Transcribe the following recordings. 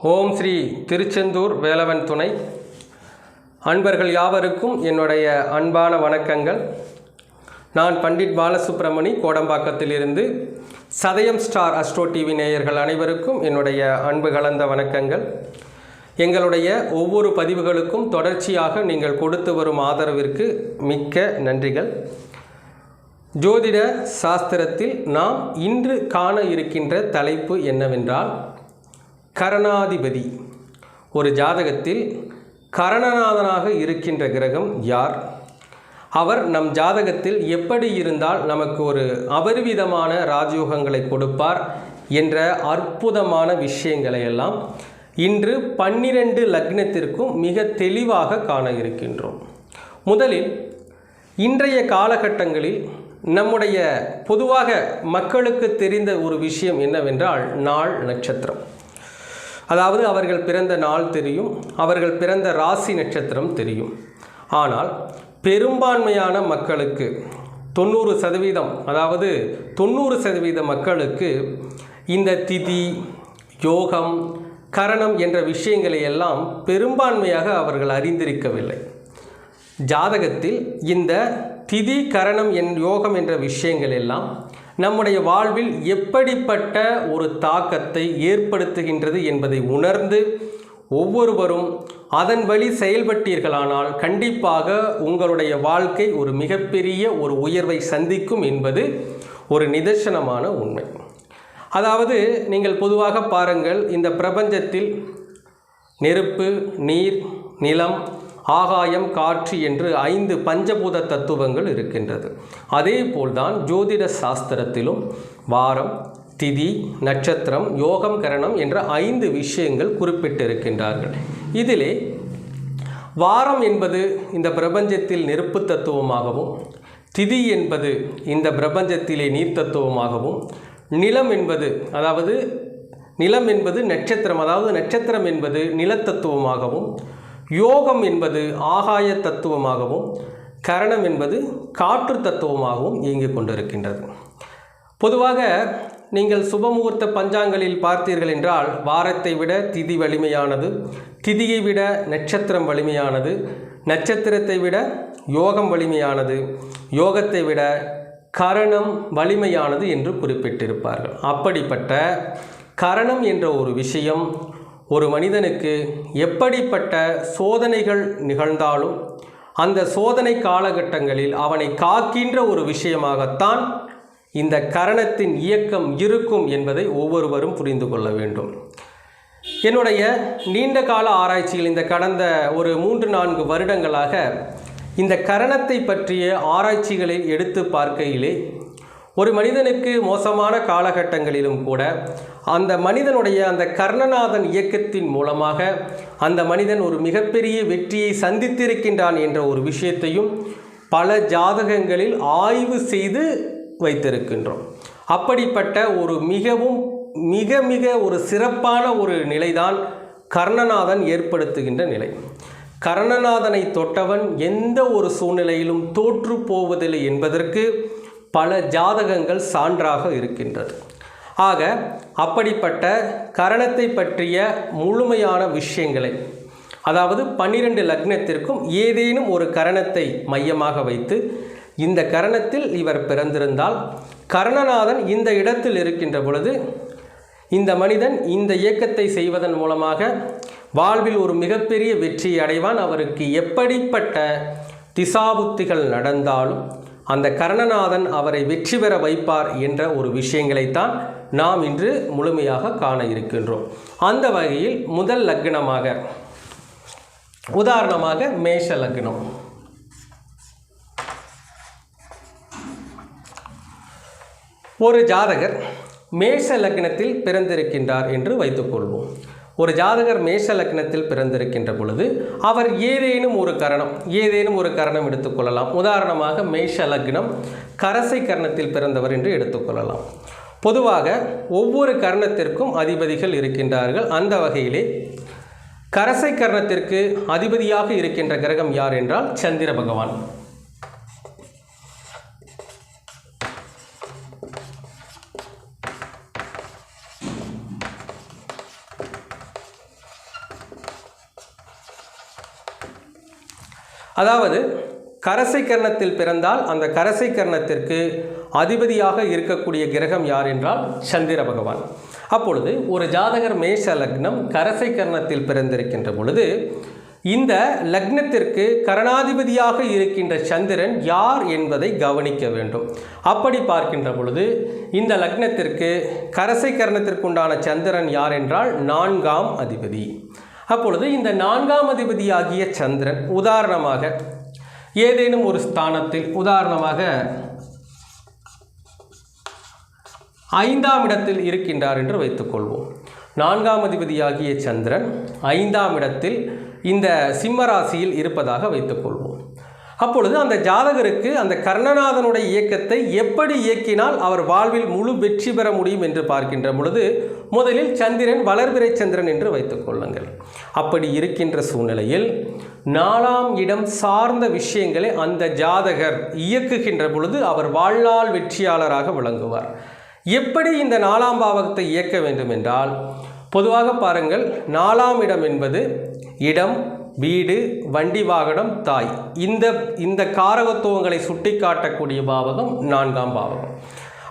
ஓம் ஸ்ரீ திருச்செந்தூர் வேலவன் துணை. அன்பர்கள் யாவருக்கும் என்னுடைய அன்பான வணக்கங்கள். நான் பண்டிட் பாலசுப்ரமணி கோடம்பாக்கத்திலிருந்து சதயம் ஸ்டார் அஸ்ட்ரோ டிவி நேயர்கள் அனைவருக்கும் என்னுடைய அன்பு கலந்த வணக்கங்கள். எங்களுடைய ஒவ்வொரு பதிவுகளுக்கும் தொடர்ச்சியாக நீங்கள் கொடுத்து வரும் ஆதரவிற்கு மிக்க நன்றிகள். ஜோதிட சாஸ்திரத்தில் நாம் இன்று காண இருக்கின்ற தலைப்பு என்னவென்றால் கரணாதிபதி. ஒரு ஜாதகத்தில் கரணநாதனாக இருக்கின்ற கிரகம் யார்? அவர் நம் ஜாதகத்தில் எப்படி இருந்தால் நமக்கு ஒரு அபரிவிதமான ராஜயோகங்களை கொடுப்பார் என்ற அற்புதமான விஷயங்களை எல்லாம் இன்று பன்னிரண்டு லக்னத்திற்கும் மிக தெளிவாக காண இருக்கின்றோம். முதலில் இன்றைய காலகட்டங்களில் நம்முடைய பொதுவாக மக்களுக்கு தெரிந்த ஒரு விஷயம் என்னவென்றால் நாள் நட்சத்திரம். அதாவது அவர்கள் பிறந்த நாள் தெரியும் அவர்கள் பிறந்த ராசி நட்சத்திரம் தெரியும். ஆனால் பெரும்பான்மையான மக்களுக்கு தொண்ணூறு சதவீதம் அதாவது தொண்ணூறு சதவீத மக்களுக்கு இந்த திதி யோகம் கரணம் என்ற விஷயங்களை எல்லாம் பெரும்பான்மையாக அவர்கள் அறிந்திருக்கவில்லை. ஜாதகத்தில் இந்த திதி கரணம் என் யோகம் என்ற விஷயங்கள் எல்லாம் நம்முடைய வாழ்வில் எப்படிப்பட்ட ஒரு தாக்கத்தை ஏற்படுத்துகின்றது என்பதை உணர்ந்து ஒவ்வொருவரும் அதன் வழி செயல்பட்டீர்களானால் கண்டிப்பாக உங்களுடைய வாழ்க்கை ஒரு மிகப்பெரிய ஒரு உயர்வை சந்திக்கும் என்பது ஒரு நிதர்சனமான உண்மை. அதாவது நீங்கள் பொதுவாக பாருங்கள் இந்த பிரபஞ்சத்தில் நெருப்பு நீர் நிலம் ஆகாயம் காற்று என்று ஐந்து பஞ்சபூத தத்துவங்கள் இருக்கின்றது. அதே போல்தான் ஜோதிட சாஸ்திரத்திலும் வாரம் திதி நட்சத்திரம் யோகம் கரணம் என்ற ஐந்து விஷயங்கள் குறிப்பிட்டிருக்கின்றார்கள். இதிலே வாரம் என்பது இந்த பிரபஞ்சத்தில் நெருப்பு தத்துவமாகவும் திதி என்பது இந்த பிரபஞ்சத்திலே நீர் தத்துவமாகவும் நிலம் என்பது அதாவது நிலம் என்பது நட்சத்திரம் அதாவது நட்சத்திரம் என்பது நிலத்தத்துவமாகவும் யோகம் என்பது ஆகாய தத்துவமாகவும் கரணம் என்பது காற்று தத்துவமாகவும் இயங்கிக் கொண்டிருக்கின்றது. பொதுவாக நீங்கள் சுபமுகூர்த்த பஞ்சாங்களில் பார்த்தீர்கள் என்றால் வாரத்தை விட திதி வலிமையானது திதியை விட நட்சத்திரம் வலிமையானது நட்சத்திரத்தை விட யோகம் வலிமையானது யோகத்தை விட கரணம் வலிமையானது என்று குறிப்பிட்டிருப்பார்கள். அப்படிப்பட்ட கரணம் என்ற ஒரு விஷயம் ஒரு மனிதனுக்கு எப்படிப்பட்ட சோதனைகள் நிகழ்ந்தாலும் அந்த சோதனை காலகட்டங்களில் அவனை காக்கின்ற ஒரு விஷயமாகத்தான் இந்த கரணத்தின் இயக்கம் இருக்கும் என்பதை ஒவ்வொருவரும் புரிந்து கொள்ள வேண்டும். என்னுடைய நீண்ட கால ஆராய்ச்சியில் இந்த கடந்த ஒரு மூன்று நான்கு வருடங்களாக இந்த கரணத்தை பற்றிய ஆராய்ச்சிகளை எடுத்து பார்க்கையிலே ஒரு மனிதனுக்கு மோசமான காலகட்டங்களிலும் கூட அந்த மனிதனுடைய அந்த கர்ணநாதன் இயக்கத்தின் மூலமாக அந்த மனிதன் ஒரு மிகப்பெரிய வெற்றியை சந்தித்திருக்கின்றான் என்ற ஒரு விஷயத்தையும் பல ஜாதகங்களில் ஆய்வு செய்து வைத்திருக்கின்றோம். அப்படிப்பட்ட ஒரு மிகவும் மிக மிக ஒரு சிறப்பான ஒரு நிலைதான் கர்ணநாதன் ஏற்படுத்துகின்ற நிலை. கர்ணநாதனை தொட்டவன் எந்த ஒரு சூழ்நிலையிலும் தோற்று போவதில்லை என்பதற்கு பல ஜாதகங்கள் சான்றாக இருக்கின்றது. ஆக அப்படிப்பட்ட கரணத்தை பற்றிய முழுமையான விஷயங்களை அதாவது பன்னிரண்டு லக்னத்திற்கும் ஏதேனும் ஒரு கரணத்தை மையமாக வைத்து இந்த கரணத்தில் இவர் பிறந்திருந்தால் கர்ணநாதன் இந்த இடத்தில் இருக்கின்ற பொழுது இந்த மனிதன் இந்த இயக்கத்தை செய்வதன் மூலமாக வாழ்வில் ஒரு மிகப்பெரிய வெற்றியை அடைவான். அவருக்கு எப்படிப்பட்ட திசாபுத்திகள் நடந்தாலும் அந்த கர்ணநாதன் அவரை வெற்றி பெற வைப்பார் என்ற ஒரு விஷயங்களைத்தான் நாம் இன்று முழுமையாக காண இருக்கின்றோம். அந்த வகையில் முதல் லக்னமாக உதாரணமாக மேஷ லக்னம். ஒரு ஜாதகர் மேஷ லக்னத்தில் பிறந்திருக்கின்றார் என்று வைத்துக்கொள்வோம். ஒரு ஜாதகர் மேஷ லக்னத்தில் பிறந்திருக்கின்ற பொழுது அவர் ஏதேனும் ஒரு கரணம் ஏதேனும் ஒரு கரணம் எடுத்துக்கொள்ளலாம் உதாரணமாக மேஷ லக்னம் கரசை கரணத்தில் பிறந்தவர் என்று எடுத்துக்கொள்ளலாம் பொதுவாக ஒவ்வொரு கரணத்திற்கும் அதிபதிகள் இருக்கின்றார்கள். அந்த வகையிலே கரசை கரணத்திற்கு அதிபதியாக இருக்கின்ற கிரகம் யார் என்றால் சந்திர பகவான். அதாவது கரசை கர்ணத்தில் பிறந்தால் அந்த கரசை கர்ணத்திற்கு அதிபதியாக இருக்கக்கூடிய கிரகம் யார் என்றால் சந்திர பகவான். அப்பொழுது ஒரு ஜாதகர் மேஷ லக்னம் கரசை கர்ணத்தில் பிறந்திருக்கின்ற பொழுது இந்த லக்னத்திற்கு கரணாதிபதியாக இருக்கின்ற சந்திரன் யார் என்பதை கவனிக்க வேண்டும். அப்படி பார்க்கின்ற பொழுது இந்த லக்னத்திற்கு கரசை கர்ணத்திற்குண்டான சந்திரன் யார் என்றால் நான்காம் அதிபதி. அப்பொழுது இந்த நான்காம் அதிபதியாகிய சந்திரன் உதாரணமாக ஏதேனும் ஒரு ஸ்தானத்தில் உதாரணமாக ஐந்தாம் இடத்தில் இருக்கின்றார் என்று வைத்துக்கொள்வோம் நான்காம் அதிபதியாகிய சந்திரன் ஐந்தாம் இடத்தில் இந்த சிம்ம ராசியில் இருப்பதாக வைத்துக்கொள்வோம் அப்பொழுது அந்த ஜாதகருக்கு அந்த கர்ணநாதனுடைய இயக்கத்தை எப்படி இயக்கினால் அவர் வாழ்வில் முழு வெற்றி பெற முடியும் என்று பார்க்கின்ற பொழுது முதலில் சந்திரன் வளர்பிறை சந்திரன் என்று வைத்துக்கொள்ளுங்கள் அப்படி இருக்கின்ற சூழ்நிலையில் நாலாம் இடம் சார்ந்த விஷயங்களை அந்த ஜாதகர் இயக்குகின்ற பொழுது அவர் வாழ்நாள் வெற்றியாளராக விளங்குவார். எப்படி இந்த நாலாம் பாவகத்தை இயக்க வேண்டும் என்றால் பொதுவாக பாருங்கள் நாலாம் இடம் என்பது இடம் வீடு வண்டி வாகனம் தாய். இந்த இந்த காரகத்துவங்களை சுட்டிக்காட்டக்கூடிய பாவகம் நான்காம் பாவகம்.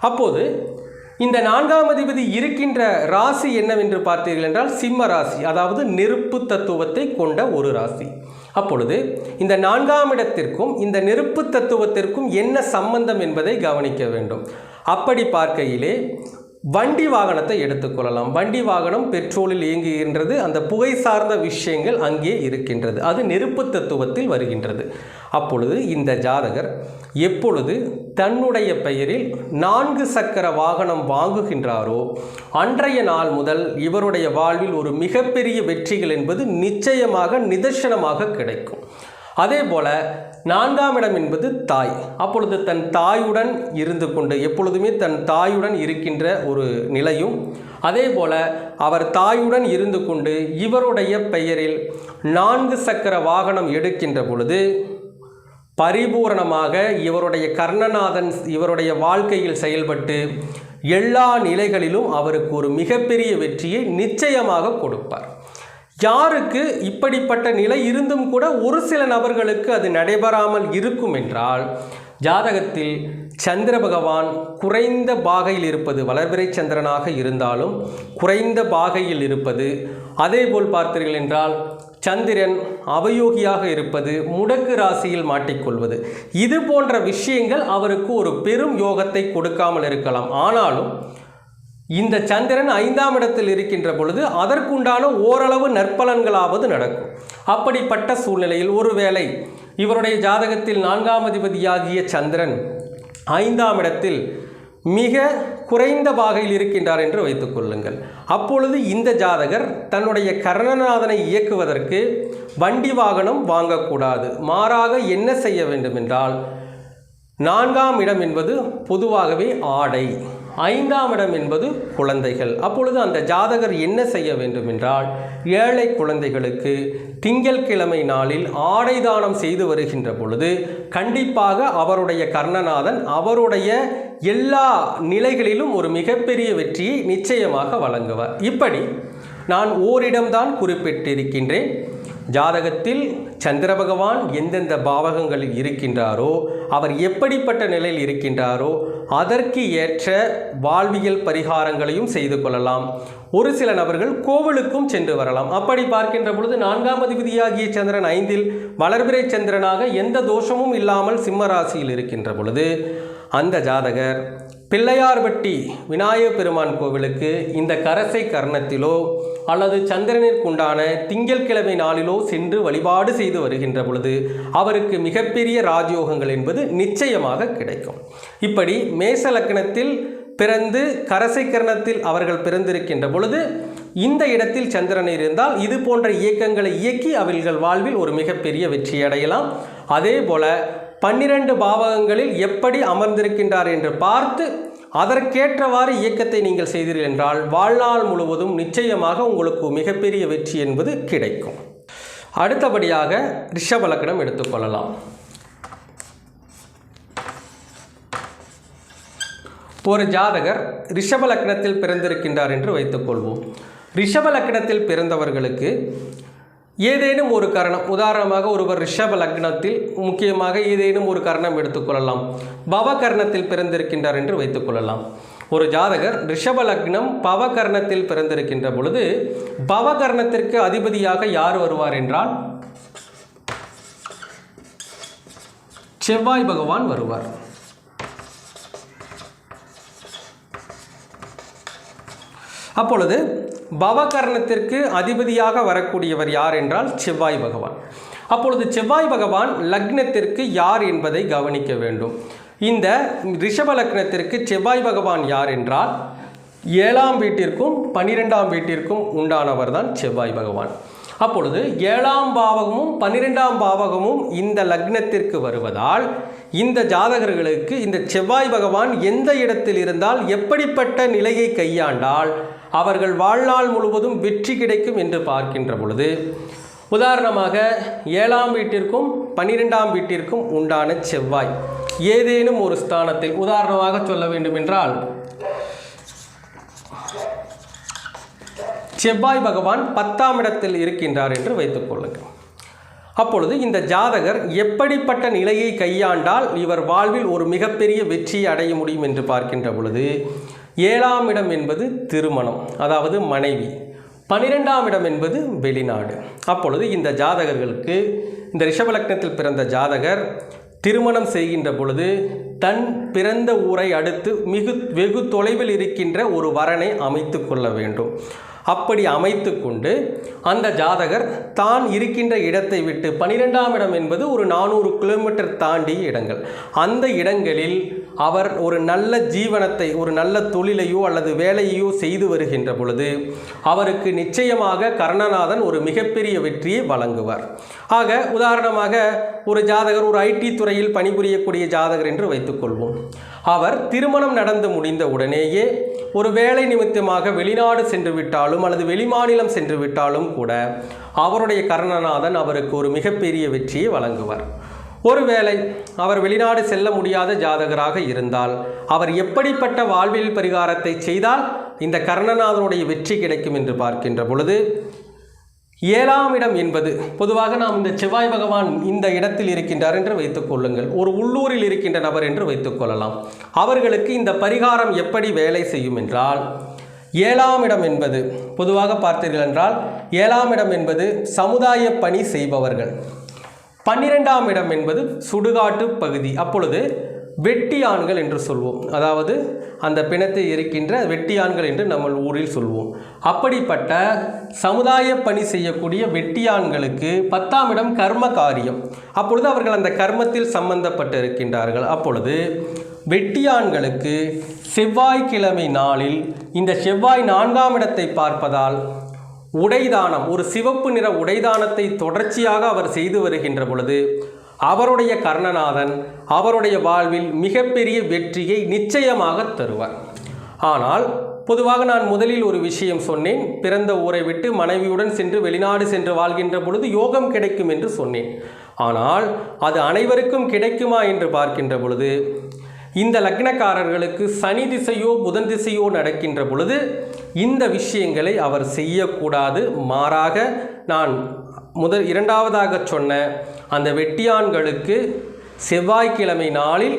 அப்போது இந்த நான்காம் அதிபதி இருக்கின்ற ராசி என்னவென்று பார்த்தீர்கள் என்றால் சிம்ம ராசி அதாவது நெருப்பு தத்துவத்தை கொண்ட ஒரு ராசி. அப்பொழுது இந்த நான்காம் இடத்திற்கும் இந்த நெருப்பு தத்துவத்திற்கும் என்ன சம்பந்தம் என்பதை கவனிக்க வேண்டும். அப்படி பார்க்கையிலே வண்டி வாகனத்தை எடுத்துக்கொள்ளலாம் வண்டி வாகனம் பெட்ரோலில் இயங்குகின்றது. அந்த புகை சார்ந்த விஷயங்கள் அங்கே இருக்கின்றது. அது நெருப்பு தத்துவத்தில் வருகின்றது. அப்பொழுது இந்த ஜாதகர் எப்பொழுது தன்னுடைய பெயரில் நான்கு சக்கர வாகனம் வாங்குகின்றாரோ அன்றைய நாள் முதல் இவருடைய வாழ்வில் ஒரு மிகப்பெரிய வெற்றிகள் என்பது நிச்சயமாக நிதர்சனமாக கிடைக்கும். அதே போல நான்காம் இடம் என்பது தாய். அப்பொழுது தன் தாயுடன் இருந்து கொண்டு எப்பொழுதுமே தன் தாயுடன் இருக்கின்ற ஒரு நிலையும் அதே போல அவர் தாயுடன் இருந்து கொண்டு இவருடைய பெயரில் நான்கு சக்கர வாகனம் எடுக்கின்ற பொழுது பரிபூரணமாக இவருடைய கர்ணநாதன் இவருடைய வாழ்க்கையில் செயல்பட்டு எல்லா நிலைகளிலும் அவருக்கு ஒரு மிகப்பெரிய வெற்றியை நிச்சயமாக கொடுப்பார். யாருக்கு இப்படிப்பட்ட நிலை இருந்தும் கூட ஒரு சில நபர்களுக்கு அது நடைபெறாமல் இருக்கும் என்றால் ஜாதகத்தில் சந்திர பகவான் குறைந்த பாகையில் இருப்பது வளர்பிறை சந்திரனாக இருந்தாலும் குறைந்த பாகையில் இருப்பது அதேபோல் பார்த்தீர்கள் என்றால் சந்திரன் அவயோகியாக இருப்பது முடக்கு ராசியில் மாட்டிக்கொள்வது. இது போன்ற விஷயங்கள் அவருக்கு ஒரு பெரும் யோகத்தை கொடுக்காமல் இருக்கலாம். ஆனாலும் இந்த சந்திரன் ஐந்தாம் இடத்தில் இருக்கின்ற பொழுது அதற்குண்டான ஓரளவு நற்பலன்களாவது நடக்கும். அப்படிப்பட்ட சூழ்நிலையில் ஒருவேளை இவருடைய ஜாதகத்தில் நான்காம் அதிபதியாகிய சந்திரன் ஐந்தாம் இடத்தில் மிக குறைந்த பாகையில் இருக்கின்றார் என்று வைத்துக்கொள்ளுங்கள் அப்பொழுது இந்த ஜாதகர் தன்னுடைய கர்ணநாதனை இயக்குவதற்கு வண்டி வாகனம் வாங்கக்கூடாது. மாறாக என்ன செய்ய வேண்டுமென்றால் நான்காம் இடம் என்பது பொதுவாகவே ஆடை. ஐந்தாம் இடம் என்பது குழந்தைகள். அப்பொழுது அந்த ஜாதகர் என்ன செய்ய வேண்டும் என்றால் ஏழை குழந்தைகளுக்கு திங்கள்கிழமை நாளில் ஆடை தானம் செய்து வருகின்ற பொழுது கண்டிப்பாக அவருடைய கர்ணநாதன் அவருடைய எல்லா நிலைகளிலும் ஒரு மிகப்பெரிய வெற்றியை நிச்சயமாக வழங்குவார். இப்படி நான் ஓரிடம்தான் குறிப்பிட்டிருக்கின்றேன். ஜாதகத்தில் சந்திர பகவான் எந்தெந்த பாவகங்களில் இருக்கின்றாரோ அவர் எப்படிப்பட்ட நிலையில் இருக்கின்றாரோ அதற்கு ஏற்ற வாழ்வியல் பரிகாரங்களையும் செய்து கொள்ளலாம். ஒரு சில நபர்கள் கோவிலுக்கும் சென்று வரலாம். அப்படி பார்க்கின்ற பொழுது நான்காம் அதிபதியாகிய சந்திரன் ஐந்தில் வளர்பிறை சந்திரனாக எந்த தோஷமும் இல்லாமல் சிம்ம ராசியில் இருக்கின்ற பொழுது அந்த ஜாதகர் பிள்ளையார்பட்டி விநாயக பெருமான் கோவிலுக்கு இந்த கரசை கர்ணத்திலோ அல்லது சந்திரனிற்குண்டான திங்கள்கிழமை நாளிலோ சென்று வழிபாடு செய்து வருகின்ற பொழுது அவருக்கு மிகப்பெரிய ராஜயோகங்கள் என்பது நிச்சயமாக கிடைக்கும். இப்படி மேச லக்னத்தில் பிறந்து கரசை கர்ணத்தில் அவர்கள் பிறந்திருக்கின்ற பொழுது இந்த இடத்தில் சந்திரன் இருந்தால் இது போன்ற இயக்கங்களை இயக்கி அவர்கள் வாழ்வில் ஒரு மிகப்பெரிய வெற்றி அடையலாம் அதே போல பன்னிரண்டு பாவகங்களில் எப்படி அமர்ந்திருக்கின்றார் என்று பார்த்து அதற்கேற்றவாறு இயக்கத்தை நீங்கள் செய்தீர்கள் என்றால் வாழ்நாள் முழுவதும் நிச்சயமாக உங்களுக்கு மிகப்பெரிய வெற்றி என்பது கிடைக்கும். அடுத்தபடியாக ரிஷபலக்கணம் எடுத்துக்கொள்ளலாம் ஒரு ஜாதகர் ரிஷபலக்கணத்தில் பிறந்திருக்கின்றார் என்று வைத்துக்கொள்வோம் ரிஷபலக்கணத்தில் பிறந்தவர்களுக்கு ஏதேனும் ஒரு கரணம் உதாரணமாக ஒருவர் ரிஷப லக்னத்தில் முக்கியமாக ஏதேனும் ஒரு கரணம் எடுத்துக்கொள்ளலாம். பவகர்ணத்தில் பிறந்திருக்கின்றார் என்று வைத்துக்கொள்ளலாம். ஒரு ஜாதகர் ரிஷப லக்னம் பவகர்ணத்தில் பிறந்திருக்கின்ற பொழுது பவகர்ணத்திற்கு அதிபதியாக யார் வருவார் என்றால் செவ்வாய் பகவான் வருவார். அப்பொழுது பவகர்ணத்திற்கு அதிபதியாக வரக்கூடியவர் யார் என்றால் செவ்வாய் பகவான். அப்பொழுது செவ்வாய் பகவான் லக்னத்திற்கு யார் என்பதை கவனிக்க வேண்டும். இந்த ரிஷப லக்னத்திற்கு செவ்வாய் பகவான் யார் என்றால் ஏழாம் வீட்டிற்கும் பன்னிரெண்டாம் வீட்டிற்கும் உண்டானவர் தான் செவ்வாய் பகவான். அப்பொழுது ஏழாம் பாவகமும் பன்னிரெண்டாம் பாவகமும் இந்த லக்னத்திற்கு வருவதால் இந்த ஜாதகர்களுக்கு இந்த செவ்வாய் பகவான் எந்த இடத்தில் இருந்தால் எப்படிப்பட்ட நிலையை கையாண்டால் அவர்கள் வாழ்நாள் முழுவதும் வெற்றி கிடைக்கும் என்று பார்க்கின்ற பொழுது உதாரணமாக ஏழாம் வீட்டிற்கும் பன்னிரெண்டாம் வீட்டிற்கும் உண்டான செவ்வாய் ஏதேனும் ஒரு ஸ்தானத்தில் உதாரணமாக சொல்ல வேண்டுமென்றால் செவ்வாய் பகவான் பத்தாம் இடத்தில் இருக்கின்றார் என்று வைத்துக்கொள்ளுங்கள் அப்பொழுது இந்த ஜாதகர் எப்படிப்பட்ட நிலையை கையாண்டால் இவர் வாழ்வில் ஒரு மிகப்பெரிய வெற்றியை அடைய முடியும் என்று பார்க்கின்ற பொழுது ஏழாம் இடம் என்பது திருமணம் அதாவது மனைவி. பனிரெண்டாம் இடம் என்பது வெளிநாடு. அப்பொழுது இந்த ஜாதகர்களுக்கு இந்த ரிஷபலக்னத்தில் பிறந்த ஜாதகர் திருமணம் செய்கின்ற பொழுது தன் பிறந்த ஊரை அடுத்து மிகு வெகு தொலைவில் இருக்கின்ற ஒரு வரனை அமைத்து கொள்ள வேண்டும். அப்படி அமைத்து கொண்டு அந்த ஜாதகர் தான் இருக்கின்ற இடத்தை விட்டு பனிரெண்டாம் இடம் என்பது ஒரு நானூறு கிலோமீட்டர் தாண்டிய இடங்கள். அந்த இடங்களில் அவர் ஒரு நல்ல ஜீவனத்தை ஒரு நல்ல தொழிலையோ அல்லது வேலையையோ செய்து வருகின்ற பொழுது அவருக்கு நிச்சயமாக கர்ணநாதன் ஒரு மிகப்பெரிய வெற்றியை வழங்குவார். ஆக உதாரணமாக ஒரு ஜாதகர் ஒரு ஐடி துறையில் பணிபுரியக்கூடிய ஜாதகர் என்று வைத்துக்கொள்வோம் அவர் திருமணம் நடந்து முடிந்த உடனேயே ஒரு வேலை நிமித்தமாக வெளிநாடு சென்று விட்டாலும் அல்லது வெளிமாநிலம் சென்று விட்டாலும் கூட அவருடைய கர்ணநாதன் அவருக்கு ஒரு மிகப்பெரிய வெற்றியை வழங்குவார். ஒருவேளை அவர் வெளிநாடு செல்ல முடியாத ஜாதகராக இருந்தால் அவர் எப்படிப்பட்ட வாழ்வியல் பரிகாரத்தை செய்தால் இந்த கர்ணநாதனுடைய வெற்றி கிடைக்கும் என்று பார்க்கின்ற பொழுது ஏழாம் இடம் என்பது பொதுவாக நாம் இந்த செவ்வாய் பகவான் இந்த இடத்தில் இருக்கின்றார் என்று வைத்துக் கொள்ளுங்கள். ஒரு உள்ளூரில் இருக்கின்ற நபர் என்று வைத்துக் கொள்ளலாம். அவர்களுக்கு இந்த பரிகாரம் எப்படி வேலை செய்யும் என்றால் ஏழாம் இடம் என்பது பொதுவாக பார்த்தீர்கள் என்றால் ஏழாம் இடம் என்பது சமுதாய பணி செய்பவர்கள். பன்னிரெண்டாம் இடம் என்பது சுடுகாட்டு பகுதி. அப்பொழுது வெட்டியான்கள் என்று சொல்வோம். அதாவது அந்த பிணத்தை இருக்கின்ற வெட்டியான்கள் என்று நம்ம ஊரில் சொல்வோம். அப்படிப்பட்ட சமுதாய பணி செய்யக்கூடிய வெட்டியான்களுக்கு பத்தாம் இடம் கர்ம காரியம். அப்பொழுது அவர்கள் அந்த கர்மத்தில் சம்பந்தப்பட்டு இருக்கின்றார்கள் அப்பொழுது வெட்டியான்களுக்கு செவ்வாய்க்கிழமை நாளில் இந்த செவ்வாய் நான்காம் இடத்தை பார்ப்பதால் உடைதானம் ஒரு சிவப்பு நிற உடைதானத்தை தொடர்ச்சியாக அவர் செய்து வருகின்ற பொழுது அவருடைய கர்ணநாதன் அவருடைய வாழ்வில் மிகப்பெரிய வெற்றியை நிச்சயமாக தருவார். ஆனால் பொதுவாக நான் முதலில் ஒரு விஷயம் சொன்னேன் பிறந்த ஊரை விட்டு மனைவியுடன் சென்று வெளிநாடு சென்று வாழ்கின்ற பொழுது யோகம் கிடைக்கும் என்று சொன்னேன். ஆனால் அது அனைவருக்கும் கிடைக்குமா என்று பார்க்கின்ற பொழுது இந்த லக்னக்காரர்களுக்கு சனி திசையோ புதன் திசையோ நடக்கின்ற பொழுது இந்த விஷயங்களை அவர் செய்யக்கூடாது. மாறாக நான் முதல் இரண்டாவதாக சொன்ன அந்த வெட்டியான்களுக்கு செவ்வாய்க்கிழமை நாளில்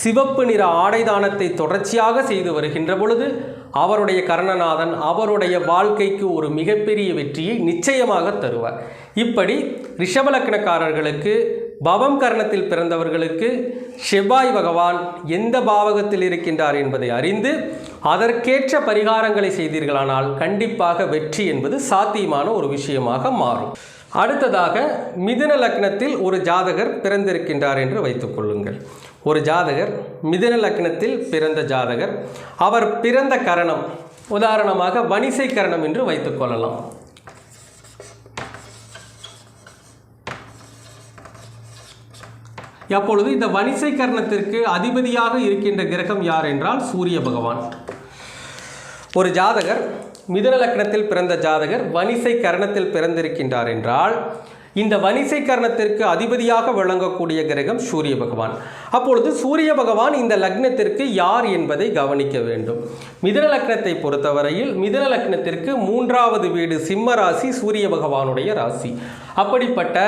சிவப்பு நிற ஆடை தானத்தை தொடர்ச்சியாக செய்து வருகின்ற பொழுது அவருடைய கர்ணநாதன் அவருடைய வாழ்க்கைக்கு ஒரு மிகப்பெரிய வெற்றியை நிச்சயமாக தருவார். இப்படி ரிஷபலக்கணக்காரர்களுக்கு பவம் கர்ணத்தில் பிறந்தவர்களுக்கு செவ்வாய் பகவான் எந்த பாவகத்தில் இருக்கின்றார் என்பதை அறிந்து அதற்கேற்ற பரிகாரங்களை செய்தீர்களானால் கண்டிப்பாக வெற்றி என்பது சாத்தியமான ஒரு விஷயமாக மாறும். அடுத்ததாக மிதுன லக்னத்தில் ஒரு ஜாதகர் பிறந்திருக்கின்றார் என்று வைத்துக்கொள்ளுங்கள் ஒரு ஜாதகர் மிதுன லக்னத்தில் பிறந்த ஜாதகர் அவர் பிறந்த கரணம் உதாரணமாக வணிசை கரணம் என்று வைத்துக்கொள்ளலாம் அப்பொழுது இந்த வனிசை கரணத்திற்கு அதிபதியாக இருக்கின்ற கிரகம் யார் என்றால் சூரிய பகவான். ஒரு ஜாதகர் மிதுன லக்னத்தில் பிறந்த ஜாதகர் வனிசை கரணத்தில் பிறந்திருக்கின்றார் என்றால் இந்த வனிசை கரணத்திற்கு அதிபதியாக விளங்கக்கூடிய கிரகம் சூரிய பகவான். அப்பொழுது சூரிய பகவான் இந்த லக்னத்திற்கு யார் என்பதை கவனிக்க வேண்டும். மிதன லக்னத்தை பொறுத்தவரையில் மிதன லக்னத்திற்கு மூன்றாவது வீடு சிம்ம ராசி சூரிய பகவானுடைய ராசி. அப்படிப்பட்ட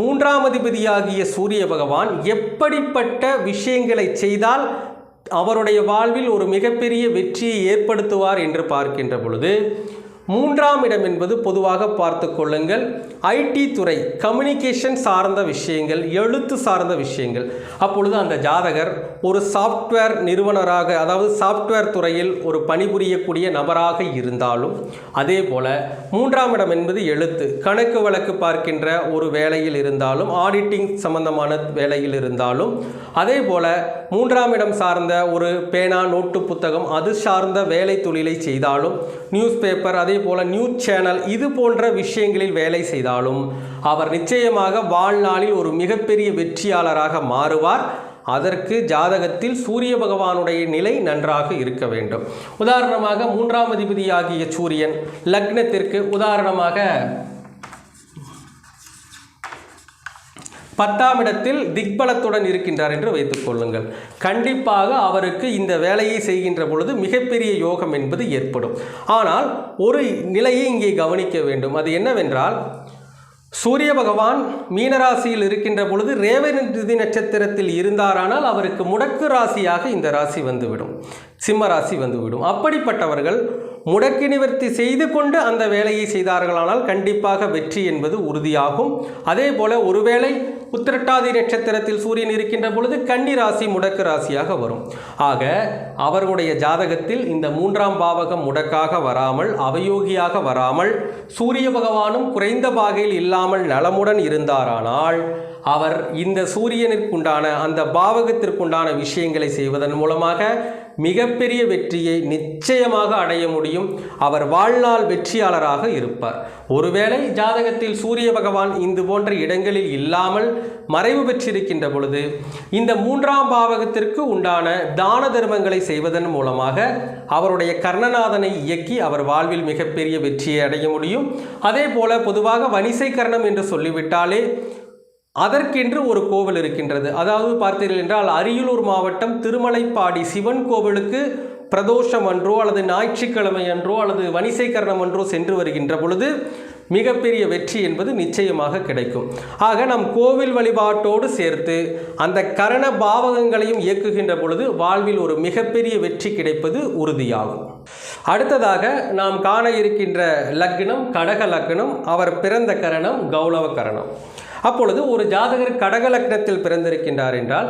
மூன்றாம் அதிபதியாகிய சூரிய பகவான் எப்படிப்பட்ட விஷயங்களை செய்தால் அவருடைய வாழ்வில் ஒரு மிகப்பெரிய வெற்றியை ஏற்படுத்துவார் என்று பார்க்கின்ற பொழுது மூன்றாம் இடம் என்பது பொதுவாக பார்த்து கொள்ளுங்கள். ஐடி துறை கம்யூனிகேஷன் சார்ந்த விஷயங்கள் எழுத்து சார்ந்த விஷயங்கள். அப்பொழுது அந்த ஜாதகர் ஒரு சாஃப்ட்வேர் நிறுவனராக அதாவது சாஃப்ட்வேர் துறையில் ஒரு பணிபுரியக்கூடிய நபராக இருந்தாலும் அதே போல் மூன்றாம் இடம் என்பது எழுத்து கணக்கு வழக்கு பார்க்கின்ற ஒரு வேலையில் இருந்தாலும் ஆடிட்டிங் சம்பந்தமான வேலையில் இருந்தாலும் அதே போல் மூன்றாம் இடம் சார்ந்த ஒரு பேனா நோட்டு புத்தகம் அது சார்ந்த வேலை தொழிலை செய்தாலும் நியூஸ் பேப்பர் அதே போல நியூஸ் சேனல் இது போன்ற விஷயங்களில் வேலை செய்தாலும் அவர் நிச்சயமாக வாழ்நாளில் ஒரு மிகப்பெரிய வெற்றியாளராக மாறுவார். அதற்கு ஜாதகத்தில் சூரிய பகவானுடைய நிலை நன்றாக இருக்க வேண்டும். உதாரணமாக மூன்றாம் அதிபதியாகிய சூரியன் லக்னத்திற்கு உதாரணமாக பத்தாம் இடத்தில் திக்பலத்துடன் இருக்கின்றார் என்று வைத்துக் கொள்ளுங்கள். கண்டிப்பாக அவருக்கு இந்த வேலையை செய்கின்ற பொழுது மிகப்பெரிய யோகம் என்பது ஏற்படும். ஆனால் ஒரு நிலையை இங்கே கவனிக்க வேண்டும். அது என்னவென்றால் சூரிய பகவான் மீனராசியில் இருக்கின்ற பொழுது ரேவதி நட்சத்திரத்தில் இருந்தாரானால் அவருக்கு முடக்கு ராசியாக இந்த ராசி வந்துவிடும். சிம்ம ராசி வந்துவிடும். அப்படிப்பட்டவர்கள் முடக்கு நிவர்த்தி செய்து கொண்டு அந்த வேலையை செய்தார்களானால் கண்டிப்பாக வெற்றி என்பது உறுதியாகும். அதே போல ஒருவேளை உத்திரட்டாதி நட்சத்திரத்தில் சூரியன் இருக்கின்ற பொழுது கன்னி ராசி முடக்கு ராசியாக வரும். ஆக அவர்களுடைய ஜாதகத்தில் இந்த மூன்றாம் பாவகம் முடக்காக வராமல் அவயோகியாக வராமல் சூரிய பகவானும் குறைந்த பாகையில் இல்லாமல் நலமுடன் இருந்தாரானால் அவர் இந்த சூரியனிற்குண்டான அந்த பாவகத்திற்குண்டான விஷயங்களை செய்வதன் மூலமாக மிகப்பெரிய வெற்றியை நிச்சயமாக அடைய முடியும். அவர் வாழ்நாள் வெற்றியாளராக இருப்பார். ஒருவேளை ஜாதகத்தில் சூரிய பகவான் இந்த போன்ற இடங்களில் இல்லாமல் மறைவு பெற்றிருக்கின்ற பொழுது இந்த மூன்றாம் பாவகத்திற்கு உண்டான தான தர்மங்களை செய்வதன் மூலமாக அவருடைய கர்ணநாதனை இயக்கி அவர் வாழ்வில் மிகப்பெரிய வெற்றியை அடைய முடியும். அதே போல பொதுவாக வனிசை கர்ணம் என்று சொல்லிவிட்டாலே அதற்கென்று ஒரு கோவில் இருக்கின்றது. அதாவது பார்த்தீர்கள் என்றால் அரியலூர் மாவட்டம் திருமலைப்பாடி சிவன் கோவிலுக்கு பிரதோஷம் அன்றோ அல்லது ஞாயிற்றுக்கிழமை அன்றோ அல்லது வணிசைக்கரணம் அன்றோ சென்று வருகின்ற பொழுது மிகப்பெரிய வெற்றி என்பது நிச்சயமாக கிடைக்கும். ஆக நம் கோவில் வழிபாட்டோடு சேர்த்து அந்த கரண பாவகங்களையும் இயக்குகின்ற பொழுது வாழ்வில் ஒரு மிகப்பெரிய வெற்றி கிடைப்பது உறுதியாகும். அடுத்ததாக நாம் காண இருக்கின்ற லக்னம் கடக லக்னம் அவர் பிறந்த கரணம் கௌளவ கரணம். அப்பொழுது ஒரு ஜாதகர் கடக லக்னத்தில் பிறந்திருக்கின்றார் என்றால்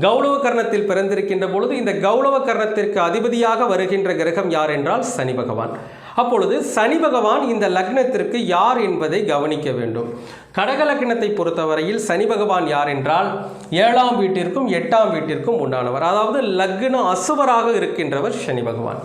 கௌளவ கர்ணத்தில் பிறந்திருக்கின்ற பொழுது இந்த கௌளவ கர்ணத்திற்கு அதிபதியாக வருகின்ற கிரகம் யார் என்றால் சனி பகவான். அப்பொழுது சனி பகவான் இந்த லக்னத்திற்கு யார் என்பதை கவனிக்க வேண்டும். கடக லக்னத்தை பொறுத்தவரையில் சனி பகவான் யார் என்றால் ஏழாம் வீட்டிற்கும் எட்டாம் வீட்டிற்கும் உண்டானவர். அதாவது லக்ன அசுவராக இருக்கின்றவர் சனி பகவான்.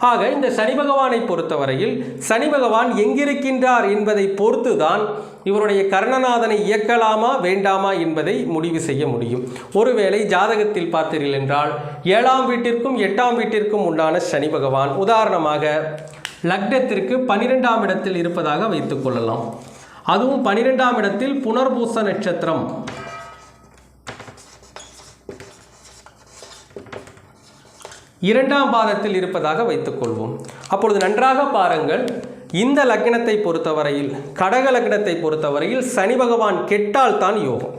ஆக இந்த சனி பகவானை பொறுத்தவரையில் சனி பகவான் எங்கிருக்கின்றார் என்பதை பொறுத்துதான் இவருடைய கர்ணநாதனை இயக்கலாமா வேண்டாமா என்பதை முடிவு செய்ய முடியும். ஒருவேளை ஜாதகத்தில் பார்த்தீர்கள் என்றால் ஏழாம் வீட்டிற்கும் எட்டாம் வீட்டிற்கும் உண்டான சனி பகவான் உதாரணமாக லக்னத்திற்கு பனிரெண்டாம் இடத்தில் இருப்பதாக வைத்துக்கொள்ளலாம் அதுவும் பனிரெண்டாம் இடத்தில் புனர்பூச நட்சத்திரம். இரண்டாம் பாதத்தில் இருப்பதாக வைத்துக்கொள்வோம். அப்பொழுது நன்றாக பாருங்கள் இந்த லக்னத்தை பொறுத்தவரையில் கடக லக்னத்தை பொறுத்தவரையில் சனி பகவான் கெட்டால் தான் யோகம்.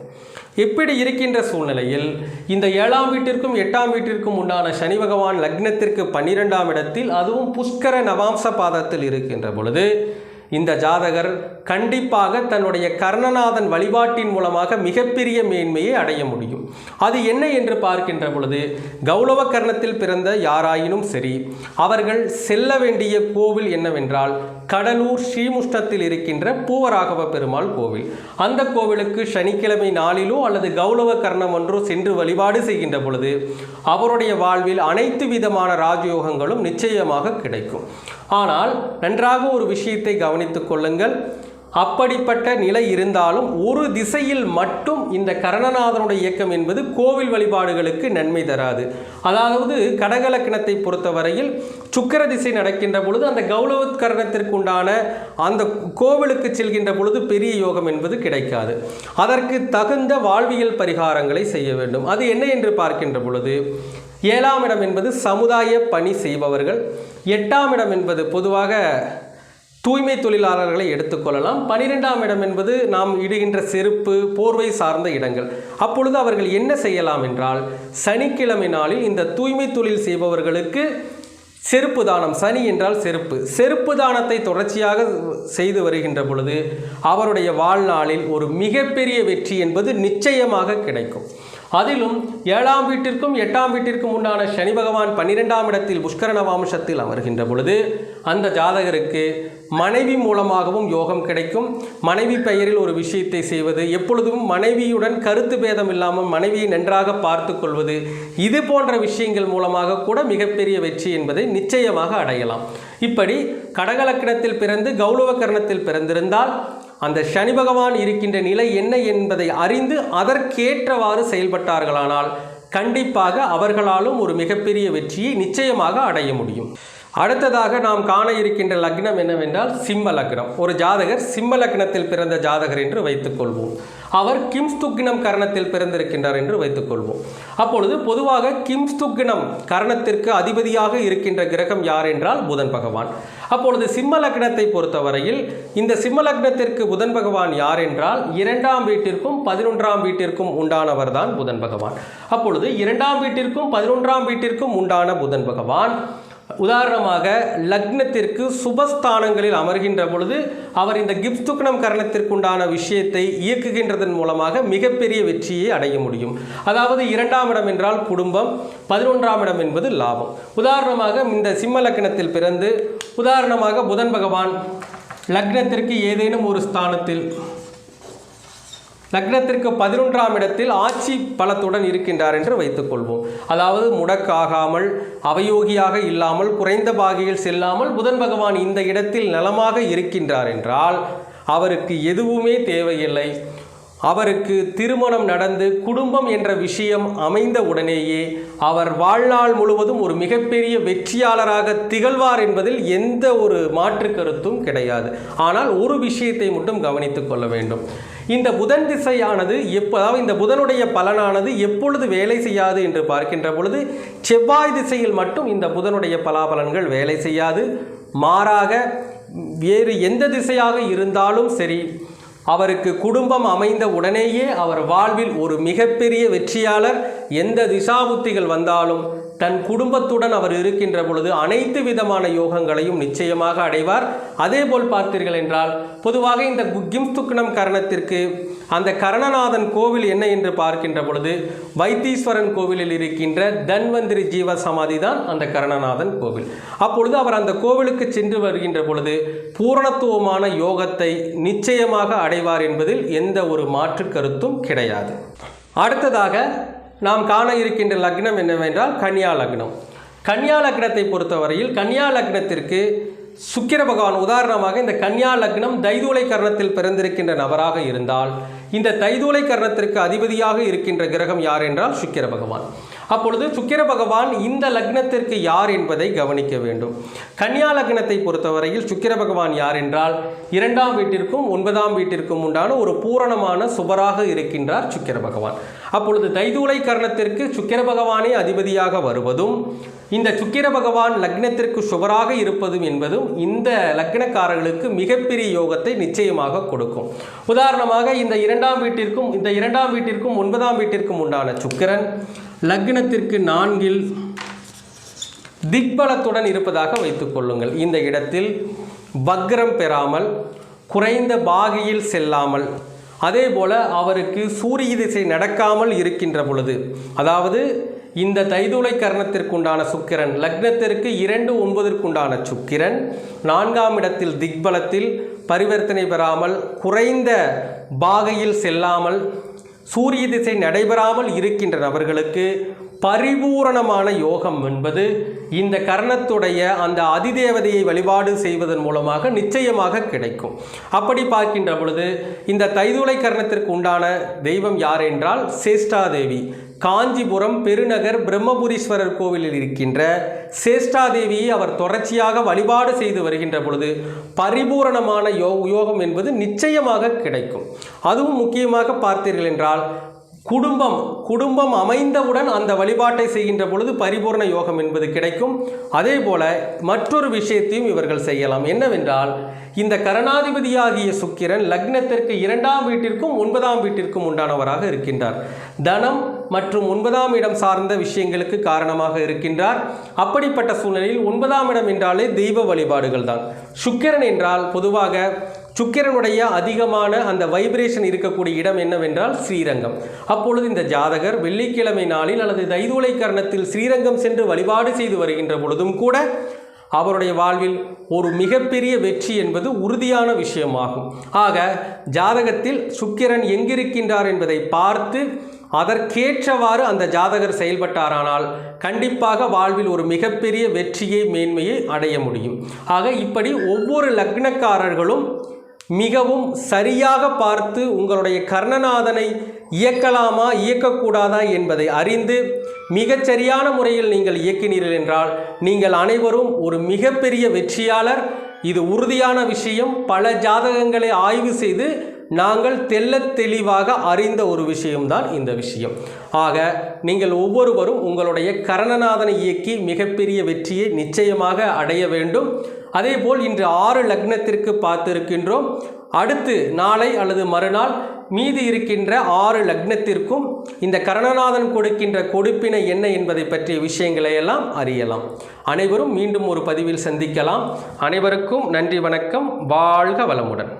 இப்படி இருக்கின்ற சூழ்நிலையில் இந்த ஏழாம் வீட்டிற்கும் எட்டாம் வீட்டிற்கும் உண்டான சனி பகவான் லக்னத்திற்கு பன்னிரெண்டாம் இடத்தில் அதுவும் புஷ்கர நவாம்ச பாதத்தில் இருக்கின்ற பொழுது இந்த ஜாதகர் கண்டிப்பாக தன்னுடைய கர்ணநாதன் வழிபாட்டின் மூலமாக மிகப்பெரிய மேன்மையை அடைய முடியும். அது என்ன என்று பார்க்கின்ற பொழுது கௌரவ கர்ணத்தில் பிறந்த யாராயினும் சரி அவர்கள் செல்ல வேண்டிய கோவில் என்னவென்றால் கடலூர் ஸ்ரீமுஷ்டத்தில் இருக்கின்ற பூவராகவ பெருமாள் கோவில். அந்த கோவிலுக்கு சனிக்கிழமை நாளிலோ அல்லது கௌரவ கர்ணம் ஒன்றோ சென்று வழிபாடு செய்கின்ற பொழுது அவருடைய வாழ்வில் அனைத்து விதமான ராஜயோகங்களும் நிச்சயமாக கிடைக்கும். ஆனால் நன்றாக ஒரு விஷயத்தை கவனித்துக் கொள்ளுங்கள். அப்படிப்பட்ட நிலை இருந்தாலும் ஒரு திசையில் மட்டும் இந்த கரணநாதனுடைய இயக்கம் என்பது கோவில் வழிபாடுகளுக்கு நன்மை தராது. அதாவது கடகலக்கணத்தை பொறுத்தவரையில் சுக்கிர திசை நடக்கின்ற பொழுது அந்த கௌரவத்கரணத்திற்கு உண்டான அந்த கோவிலுக்கு செல்கின்ற பொழுது பெரிய யோகம் என்பது கிடைக்காது. அதற்கு தகுந்த வாழ்வியல் பரிகாரங்களை செய்ய வேண்டும். அது என்ன என்று பார்க்கின்ற பொழுது ஏழாம் இடம் என்பது சமுதாய பணி செய்பவர்கள். எட்டாம் இடம் என்பது பொதுவாக தூய்மை தொழிலாளர்களை எடுத்துக்கொள்ளலாம் பனிரெண்டாம் இடம் என்பது நாம் இடுகின்ற செருப்பு போர்வை சார்ந்த இடங்கள். அப்பொழுது அவர்கள் என்ன செய்யலாம் என்றால் சனிக்கிழமை நாளில் இந்த தூய்மை தொழில் செய்பவர்களுக்கு செருப்பு தானம். சனி என்றால் செருப்பு. செருப்பு தானத்தை தொடர்ச்சியாக செய்து வருகின்ற பொழுது அவருடைய வாழ்நாளில் ஒரு மிகப்பெரிய வெற்றி என்பது நிச்சயமாக கிடைக்கும். அதிலும் ஏழாம் வீட்டிற்கும் எட்டாம் வீட்டிற்கும் உண்டான சனி பகவான் பன்னிரெண்டாம் இடத்தில் புஷ்கரண வாம்சத்தில் அமர்கின்ற பொழுது அந்த ஜாதகருக்கு மனைவி மூலமாகவும் யோகம் கிடைக்கும். மனைவி பெயரில் ஒரு விஷயத்தை செய்வது எப்பொழுதும் மனைவியுடன் கருத்து பேதம் இல்லாமல் மனைவியை நன்றாக பார்த்து கொள்வது இது போன்ற விஷயங்கள் மூலமாக கூட மிகப்பெரிய வெற்றி என்பதை நிச்சயமாக அடையலாம். இப்படி கடகலக்கணத்தில் பிறந்து கௌரவ கரணத்தில் பிறந்திருந்தால் அந்த சனி பகவான் இருக்கின்ற நிலை என்ன என்பதை அறிந்து அதற்கேற்றவாறு செயல்பட்டார்களானால் கண்டிப்பாக அவர்களாலும் ஒரு மிகப்பெரிய வெற்றியை நிச்சயமாக அடைய முடியும். அடுத்ததாக நாம் காண இருக்கின்ற லக்னம் என்னவென்றால் சிம்ம லக்னம். ஒரு ஜாதகர் சிம்ம லக்னத்தில் பிறந்த ஜாதகர் என்று வைத்துக்கொள்வோம். அவர் கிம்ஸ்துக்னம் கரணத்தில் பிறந்திருக்கின்றார் என்று வைத்துக்கொள்வோம். அப்பொழுது பொதுவாக கிம்ஸ்துக்னம் கரணத்திற்கு அதிபதியாக இருக்கின்ற கிரகம் யார் என்றால் புதன் பகவான். அப்பொழுது சிம்ம லக்னத்தை பொறுத்தவரையில் இந்த சிம்ம லக்னத்திற்கு புதன் பகவான் யார் என்றால் இரண்டாம் வீட்டிற்கும் பதினொன்றாம் வீட்டிற்கும் உண்டானவர் தான் புதன் பகவான். அப்பொழுது இரண்டாம் வீட்டிற்கும் பதினொன்றாம் வீட்டிற்கும் உண்டான புதன் பகவான். உதாரணமாக லக்னத்திற்கு சுபஸ்தானங்களில் அமர்கின்ற பொழுது அவர் இந்த கிப்துக்னம் கரணத்திற்குண்டான விஷயத்தை இயக்குகின்றதன் மூலமாக மிகப்பெரிய வெற்றியை அடைய முடியும். அதாவது இரண்டாம் இடம் என்றால் குடும்பம் பதினொன்றாம் இடம் என்பது லாபம். உதாரணமாக இந்த சிம்ம லக்னத்தில் பிறந்து உதாரணமாக புதன் பகவான் லக்னத்திற்கு ஏதேனும் ஒரு ஸ்தானத்தில் லக்னத்திற்கு பதினொன்றாம் இடத்தில் ஆட்சி பலத்துடன் இருக்கின்றார் என்று வைத்துக்கொள்வோம் அதாவது முடக்காகாமல் அவயோகியாக இல்லாமல் குறைந்த பாகையில் செல்லாமல் புதன் பகவான் இந்த இடத்தில் நலமாக இருக்கின்றார் என்றால் அவருக்கு எதுவுமே தேவையில்லை. அவருக்கு திருமணம் நடந்து குடும்பம் என்ற விஷயம் அமைந்த உடனேயே அவர் வாழ்நாள் முழுவதும் ஒரு மிகப்பெரிய வெற்றியாளராக திகழ்வார் என்பதில் எந்த ஒரு மாற்று கருத்தும் கிடையாது. ஆனால் ஒரு விஷயத்தை மட்டும் கவனித்துக் கொள்ள வேண்டும். இந்த புதன் திசையானது எப்போ அதாவது இந்த புதனுடைய பலனானது எப்பொழுது வேலை செய்யாது என்று பார்க்கின்ற பொழுது செவ்வாய் திசையில் மட்டும் இந்த புதனுடைய பலாபலன்கள் வேலை செய்யாது. மாறாக வேறு எந்த திசையாக இருந்தாலும் சரி அவருக்கு குடும்பம் அமைந்த உடனேயே அவர் வாழ்வில் ஒரு மிகப்பெரிய வெற்றியாளர் எந்த திசாபுத்திகள் வந்தாலும் தன் குடும்பத்துடன் அவர் இருக்கின்ற பொழுது அனைத்து விதமான யோகங்களையும் நிச்சயமாக அடைவார். அதேபோல் பார்த்தீர்கள் என்றால் பொதுவாக இந்த கிம்ஸ்துக்னம் கரணத்திற்கு அந்த கரணநாதன் கோவில் என்ன என்று பார்க்கின்ற பொழுது வைத்தீஸ்வரன் கோவிலில் இருக்கின்ற தன்வந்திரி ஜீவ சமாதி தான் அந்த கரணநாதன் கோவில். அப்பொழுது அவர் அந்த கோவிலுக்கு சென்று வருகின்ற பொழுது பூரணத்துவமான யோகத்தை நிச்சயமாக அடைவார் என்பதில் எந்த ஒரு மாற்று கருத்தும் கிடையாது. அடுத்ததாக நாம் காண இருக்கின்ற லக்னம் என்னவென்றால் கன்னியா லக்னம். கன்னியா லக்னத்தை பொறுத்தவரையில் கன்னியா லக்னத்திற்கு சுக்கிர பகவான் உதாரணமாக இந்த கன்னியா லக்னம் தைதூலை கர்ணத்தில் பிறந்திருக்கின்ற நபராக இருந்தால் இந்த தைதூலை கர்ணத்திற்கு அதிபதியாக இருக்கின்ற கிரகம் யார் என்றால் சுக்கிர பகவான். அப்பொழுது சுக்கிர பகவான் இந்த லக்னத்திற்கு யார் என்பதை கவனிக்க வேண்டும். கன்னியா லக்னத்தை பொறுத்தவரையில் சுக்கிர பகவான் யார் என்றால் இரண்டாம் வீட்டிற்கும் ஒன்பதாம் வீட்டிற்கும் உண்டான ஒரு பூரணமான சுபராக இருக்கின்றார் சுக்கிர பகவான். அப்பொழுது தைதூலை கர்ணத்திற்கு சுக்கிர பகவானே அதிபதியாக வருவதும் இந்த சுக்கிர பகவான் லக்னத்திற்கு சுவராக இருப்பதும் என்பதும் இந்த லக்னக்காரர்களுக்கு மிகப்பெரிய யோகத்தை நிச்சயமாக கொடுக்கும். உதாரணமாக இந்த இரண்டாம் வீட்டிற்கும் இந்த இரண்டாம் வீட்டிற்கும் ஒன்பதாம் வீட்டிற்கும் உண்டான சுக்கிரன் லக்னத்திற்கு நான்கில் திக்பலத்துடன் இருப்பதாக வைத்துக் கொள்ளுங்கள். இந்த இடத்தில் வக்ரம் பெறாமல் குறைந்த பாகையில் செல்லாமல் அதே போல அவருக்கு சூரிய திசை நடக்காமல் இருக்கின்ற பொழுது அதாவது இந்த தைதுளை கரணத்திற்குண்டான சுக்கிரன் லக்னத்திற்கு இரண்டு ஒன்பதற்குண்டான சுக்கிரன். நான்காம் இடத்தில் திக்பலத்தில் பரிவர்த்தனை பெறாமல் குறைந்த பாகையில் செல்லாமல் சூரிய திசை நடைபெறாமல் இருக்கின்ற நபர்களுக்கு பரிபூரணமான யோகம் என்பது இந்த கரணத்துடைய அந்த அதிதேவதையை வழிபாடு செய்வதன் மூலமாக நிச்சயமாக கிடைக்கும். அப்படி பார்க்கின்ற பொழுது இந்த தைதுளை கரணத்திற்கு உண்டான தெய்வம் யார் என்றால் சேஷ்டாதேவி. காஞ்சிபுரம் பெருநகர் பிரம்மபுரீஸ்வரர் கோவிலில் இருக்கின்ற சேஷ்டாதேவியை அவர் தொடர்ச்சியாக வழிபாடு செய்து வருகின்ற பொழுது பரிபூரணமான யோ யோகம் என்பது நிச்சயமாக கிடைக்கும். அதுவும் முக்கியமாக பார்த்தீர்கள் என்றால் குடும்பம் குடும்பம் அமைந்தவுடன் அந்த வழிபாட்டை செய்கின்ற பொழுது பரிபூர்ண யோகம் என்பது கிடைக்கும். அதே போல மற்றொரு விஷயத்தையும் இவர்கள் செய்யலாம். என்னவென்றால் இந்த கரணாதிபதியாகிய சுக்கிரன் லக்னத்திற்கு இரண்டாம் வீட்டிற்கும் ஒன்பதாம் வீட்டிற்கும் உண்டானவராக இருக்கின்றார். தனம் மற்றும் ஒன்பதாம் இடம் சார்ந்த விஷயங்களுக்கு காரணமாக இருக்கின்றார். அப்படிப்பட்ட சூழ்நிலையில் ஒன்பதாம் இடம் என்றாலே தெய்வ வழிபாடுகள் தான் சுக்கிரன் என்றால் பொதுவாக சுக்கிரனுடைய அதிகமான அந்த வைப்ரேஷன் இருக்கக்கூடிய இடம் என்னவென்றால் ஸ்ரீரங்கம். அப்பொழுது இந்த ஜாதகர் வெள்ளிக்கிழமை நாளில் அல்லது தைதுளை கரணத்தில் ஸ்ரீரங்கம் சென்று வழிபாடு செய்து வருகின்ற பொழுதும் கூட அவருடைய வாழ்வில் ஒரு மிகப்பெரிய வெற்றி என்பது உறுதியான விஷயமாகும். ஆக ஜாதகத்தில் சுக்கிரன் எங்கிருக்கின்றார் என்பதை பார்த்து அதற்கேற்றவாறு அந்த ஜாதகர் செயல்பட்டாரானால் கண்டிப்பாக வாழ்வில் ஒரு மிகப்பெரிய வெற்றியை மேன்மையை அடைய முடியும். ஆக இப்படி ஒவ்வொரு லக்னக்காரர்களும் மிகவும் சரியாக பார்த்து உங்களுடைய கர்ணநாதனை இயக்கலாமா இயக்கக்கூடாதா என்பதை அறிந்து மிகச்சரியான முறையில் நீங்கள் இயக்கினீர்கள் என்றால் நீங்கள் அனைவரும் ஒரு மிகப்பெரிய வெற்றியாளர். இது உறுதியான விஷயம். பல ஜாதகங்களை ஆய்வு செய்து நாங்கள் தெல்ல தெளிவாக அறிந்த ஒரு விஷயம்தான் இந்த விஷயம். ஆக நீங்கள் ஒவ்வொருவரும் உங்களுடைய கரணநாதனை இயக்கி மிகப்பெரிய வெற்றியை நிச்சயமாக அடைய வேண்டும். அதேபோல் இன்று ஆறு லக்னத்திற்கு பார்த்திருக்கின்றோம். அடுத்து நாளை அல்லது மறுநாள் மீதி இருக்கின்ற ஆறு லக்னத்திற்கும் இந்த கரணநாதன் கொடுக்கின்ற கொடுப்பினை என்ன என்பதை பற்றிய விஷயங்களை எல்லாம் அறியலாம். அனைவரும் மீண்டும் ஒரு பதிவில் சந்திக்கலாம். அனைவருக்கும் நன்றி வணக்கம். வாழ்க வளமுடன்.